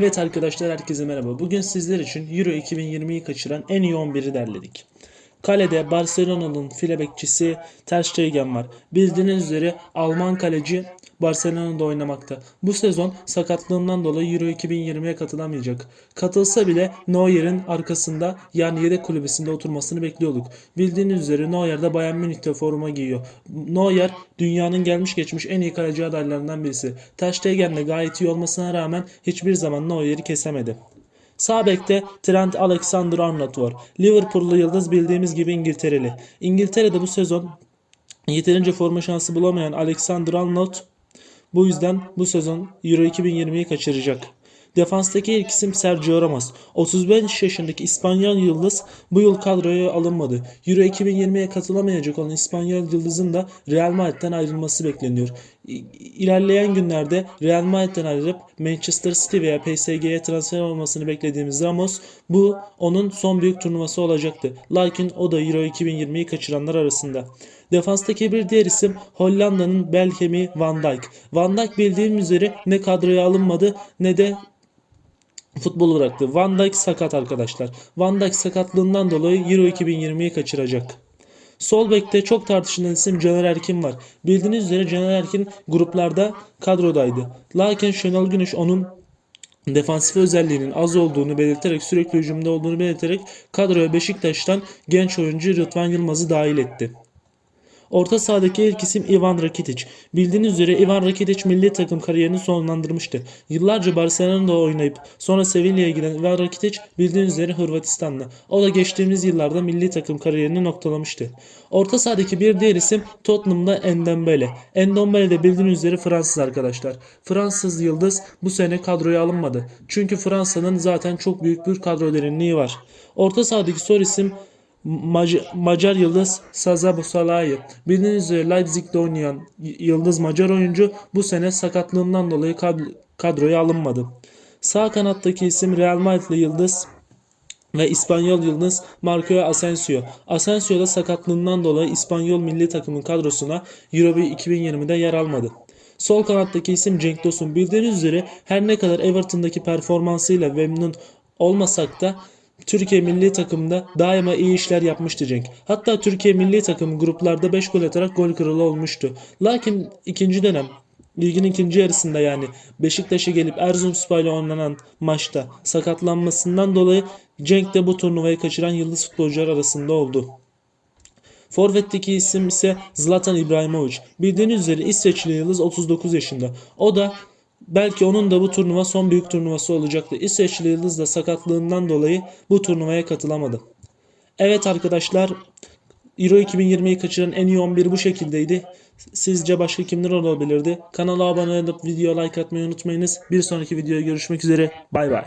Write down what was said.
Evet arkadaşlar herkese merhaba. Bugün sizler için Euro 2020'yi kaçıran en iyi 11'i derledik. Kalede Barcelona'nın file bekçisi Ter Stegen var. Bildiğiniz üzere Alman kaleci Barcelona'da oynamakta. Bu sezon sakatlığından dolayı Euro 2020'ye katılamayacak. Katılsa bile Neuer'in arkasında yani yedek kulübesinde oturmasını bekliyorduk. Bildiğiniz üzere Neuer de Bayern Münih'te forma giyiyor. Neuer dünyanın gelmiş geçmiş en iyi kaleci adaylarından birisi. Ter gayet iyi olmasına rağmen hiçbir zaman Neuer'i kesemedi. Sağ bekte Trent Alexander-Arnold var. Liverpool'lu yıldız bildiğimiz gibi İngiltereli. İngiltere'de bu sezon yeterince forma şansı bulamayan Alexander-Arnold bu yüzden bu sezon Euro 2020'yi kaçıracak. Defanstaki ilk isim Sergio Ramos. 35 yaşındaki İspanyol yıldız bu yıl kadroya alınmadı. Euro 2020'ye katılamayacak olan İspanyol yıldızın da Real Madrid'den ayrılması bekleniyor. İlerleyen günlerde Real Madrid'den ayrılıp Manchester City veya PSG'ye transfer olmasını beklediğimiz Ramos bu onun son büyük turnuvası olacaktı. Lakin o da Euro 2020'yi kaçıranlar arasında. Defanstaki bir diğer isim Hollanda'nın bel Van Dijk. Van Dijk bildiğim üzere ne kadroya alınmadı ne de futbolu bıraktı. Van Dijk sakat arkadaşlar. Van Dijk sakatlığından dolayı Euro 2020'yi kaçıracak. Sol bekte çok tartışılan isim Caner Erkin var. Bildiğiniz üzere Caner Erkin gruplarda kadrodaydı. Lakin Şenol Güneş onun defansif özelliğinin az olduğunu belirterek sürekli hücumda olduğunu belirterek kadroya Beşiktaş'tan genç oyuncu Rıdvan Yılmaz'ı dahil etti. Orta sahadaki ilk isim Ivan Rakitic. Bildiğiniz üzere Ivan Rakitic milli takım kariyerini sonlandırmıştı. Yıllarca Barcelona'da oynayıp sonra Sevilla'ya giden Ivan Rakitic bildiğiniz üzere Hırvatistanlı. O da geçtiğimiz yıllarda milli takım kariyerini noktalamıştı. Orta sahadaki bir diğer isim Tottenham'da Endombele. Endombele de bildiğiniz üzere Fransız arkadaşlar. Fransız yıldız bu sene kadroya alınmadı. Çünkü Fransa'nın zaten çok büyük bir kadro derinliği var. Orta sahadaki son isim Mac- Macar yıldız Saza Busalai. Bildiğiniz üzere Leipzig'de oynayan yıldız Macar oyuncu bu sene sakatlığından dolayı kad- kadroya alınmadı. Sağ kanattaki isim Real Madrid'li yıldız ve İspanyol yıldız Marco Asensio. Asensio da sakatlığından dolayı İspanyol milli takımın kadrosuna Euro 2020'de yer almadı. Sol kanattaki isim Cenk Tosun. Bildiğiniz üzere her ne kadar Everton'daki performansıyla memnun olmasak da Türkiye milli takımında daima iyi işler yapmıştı Cenk. Hatta Türkiye milli takımı gruplarda 5 gol atarak gol kralı olmuştu. Lakin ikinci dönem Ligin ikinci yarısında yani Beşiktaş'a gelip Erzurumspor ile oynanan maçta sakatlanmasından dolayı Cenk de bu turnuvayı kaçıran yıldız futbolcular arasında oldu. Forvet'teki isim ise Zlatan İbrahimovic. Bildiğiniz üzere İsveçli yıldız 39 yaşında. O da belki onun da bu turnuva son büyük turnuvası olacaktı. İsveçli yıldız da sakatlığından dolayı bu turnuvaya katılamadı. Evet arkadaşlar Euro 2020'yi kaçıran en iyi 11 bu şekildeydi. Sizce başka kimler olabilirdi? Kanala abone olup video like atmayı unutmayınız. Bir sonraki videoya görüşmek üzere. Bay bay.